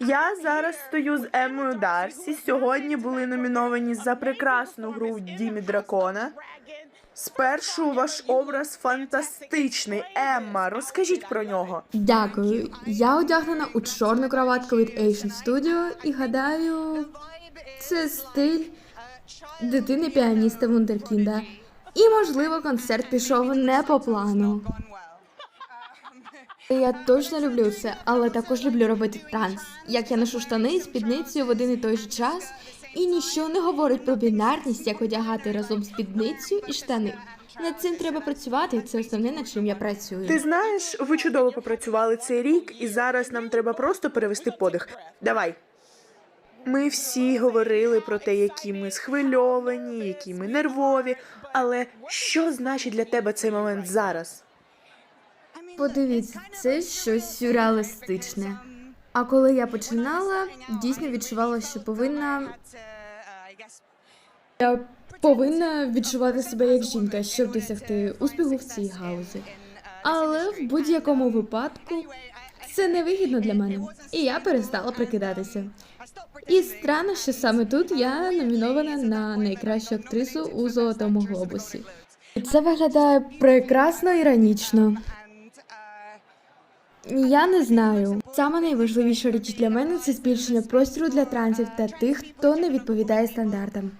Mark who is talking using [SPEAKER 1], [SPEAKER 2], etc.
[SPEAKER 1] Я зараз стою з Еммою Дарсі. Сьогодні були номіновані за прекрасну гру в Дімі Дракона. Спершу ваш образ фантастичний. Емма, розкажіть про нього.
[SPEAKER 2] Дякую. Я одягнена у чорну кроватку від Asian Studio і гадаю, це стиль дитини піаніста Вундеркінда. І, можливо, концерт пішов не по плану. Я точно люблю це, але також люблю робити танц. Як я ношу штани спідницею в один і той же час, і ніщо не говорить про бінарність, як одягати разом спідницю і штани. Над цим треба працювати, і це основне, над чим я працюю.
[SPEAKER 1] Ти знаєш, ви чудово попрацювали цей рік, і зараз нам треба просто перевести подих. Давай. Ми всі говорили про те, які ми схвильовані, які ми нервові. Але що значить для тебе цей момент зараз?
[SPEAKER 2] Подивіться, це щось сюрреалістичне. А коли я починала, дійсно відчувала, що повинна. Я повинна відчувати себе як жінка, щоб досягти успіху в цій гаузі. Але в будь-якому випадку це невигідно для мене, і я перестала прикидатися. І странно, що саме тут я номінована на найкращу актрису у золотому глобусі. Це виглядає прекрасно іронічно. Я не знаю. Саме найважливіша річ для мене це збільшення простору для трансів та тих, хто не відповідає стандартам.